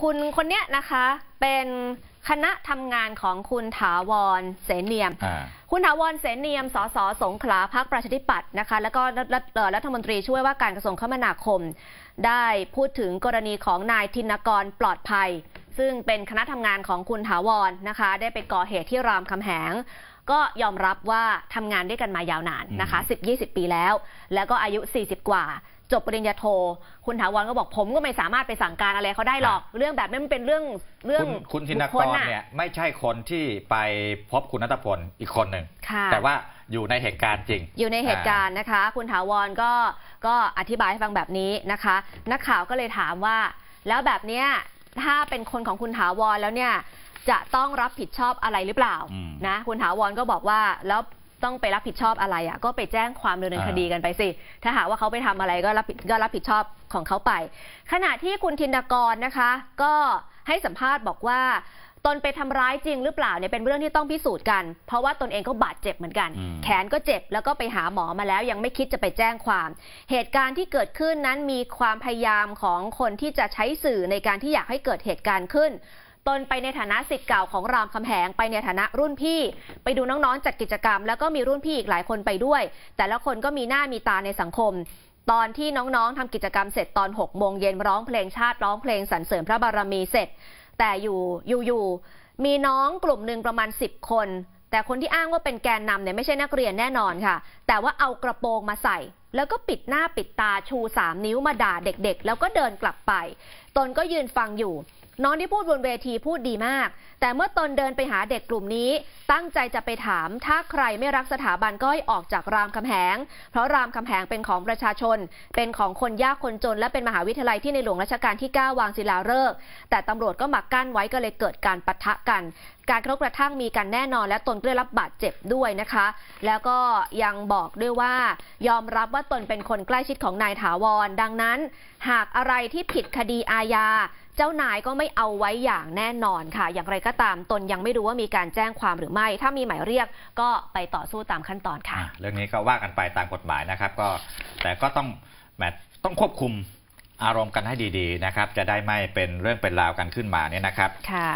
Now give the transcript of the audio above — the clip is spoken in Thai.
คุณคนเนี้ยนะคะเป็นคณะทำงานของคุณถาวรเสนเนียมอ่าคุณถาวรเสนเนียม สสสงขลาพักประชาธิปัตย์นะคะ แล้วก็รัฐรัฐเอ่อรัฐมนตรีช่วยว่าการกระทรวงคมนาคม ได้พูดถึงกรณีของนายธินกรปลอดภัย ซึ่งเป็นคณะทำงานของคุณถาวรนะคะ ได้ไปก่อเหตุที่รามคำแหงก็ยอมรับว่าทำงานด้วยกันมายาวนานนะคะ 10-20 ปีแล้ว แล้วก็อายุ 40 กว่า จบปริญญาโท คุณถาวรก็บอกผมก็ไม่สามารถไปสั่งการอะไรเขาได้หรอก เรื่องแบบนี้มันเป็นเรื่องเรื่องคุณคุณธินบุกครละเนี่ยไม่ใช่คนที่ไปพบคุณนัทพลอีกคนหนึ่งค่ะแต่ว่าอยู่ในเหตุการณ์จริง อยู่ในเหตุการณ์นะคะ คุณถาวรก็ก็อธิบายให้ฟังแบบนี้นะคะ นักข่าวก็เลยถามว่า แล้วแบบเนี้ยถ้าเป็นคนของคุณถาวรแล้วเนี่ยจะต้องรับผิดชอบอะไรหรือเปล่าอืมนะคุณถาวรก็บอกว่าแล้ว ต้องไปรับผิดชอบอะไรอะก็ไปแจ้งความดำเนินอ่าคดีกันไปสิ ถ้าหากว่าเขาไปทำอะไรก็รับผิดก็รับผิดชอบของเขาไป ขณะที่คุณธินกรนะคะ ก็ให้สัมภาษณ์บอกว่า ตนไปทำร้ายจริงหรือเปล่าเนี่ยเป็นเรื่องที่ต้องพิสูจน์กัน เพราะว่าตนเองก็บาดเจ็บเหมือนกัน อืม แขนก็เจ็บแล้วก็ไปหาหมอมาแล้วยังไม่คิดจะไปแจ้งความ เหตุการณ์ที่เกิดขึ้นนั้นมีความพยายามของคนที่จะใช้สื่อในการที่อยากให้เกิดเหตุการณ์ขึ้น ตนไปในฐานะสิทธิ์เก่าของรามคำแหงไปในฐานะรุ่นพี่ ไปดูน้องๆจัดกิจกรรม แล้วก็มีรุ่นพี่อีกหลายคนไปด้วย แต่ละคนก็มีหน้ามีตาในสังคม ตอนที่น้องๆทำกิจกรรมเสร็จตอน6โมงเย็นร้องเพลงชาติร้องเพลงสรรเสริญพระบารมีเสร็จ แต่อยู่อยู่ๆมีน้องกลุ่มหนึ่งประมาณ 10 คนแต่คนที่อ้างว่าเป็นแกนนำเนี่ยไม่ใช่นักเรียนแน่นอนค่ะ แต่ว่าเอากระโปรงมาใส่ แล้วก็ปิดหน้าปิดตาชู 3 นิ้วมาด่าเด็กๆ แล้วก็เดินกลับไป ตนก็ยืนฟังอยู่ น้องที่พูดบนเวทีพูดดีมาก แต่เมื่อตนเดินไปหาเด็กกลุ่มนี้ตั้งใจจะไปถาม ถ้าใครไม่รักสถาบันก็ให้ออกจากรามคำแหง เพราะรามคำแหงเป็นของประชาชน เป็นของคนยากคนจน และเป็นมหาวิทยาลัยที่ในหลวงรัชกาลที่ 9 วางศิลาฤกษ์แต่ตำรวจก็มากั้นไว้ก็เลยเกิดการปะทะกัน การกระทบกระทั่งมีกันแน่นอนและตนก็ได้รับบาดเจ็บด้วยนะคะ แล้วก็ยังบอกด้วยว่ายอมรับว่าตนเป็นคนใกล้ชิดของนายถาวร ดังนั้น หากอะไรที่ผิดคดีอาญาเจ้านายก็ไม่เอาไว้อย่างแน่นอนค่ะ อย่างไรก็ตามตนยังไม่รู้ว่ามีการแจ้งความหรือไม่ ถ้ามีหมายเรียกก็ไปต่อสู้ตามขั้นตอนค่ะอะ เรื่องนี้ก็ว่ากันไปตามกฎหมายนะครับ ก็แต่ก็ต้องแหมต้องควบคุมอารมณ์กันให้ดีๆนะครับ จะได้ไม่เป็นเรื่องเป็นราวกันขึ้นมาเนี่ยนะครับค่ะ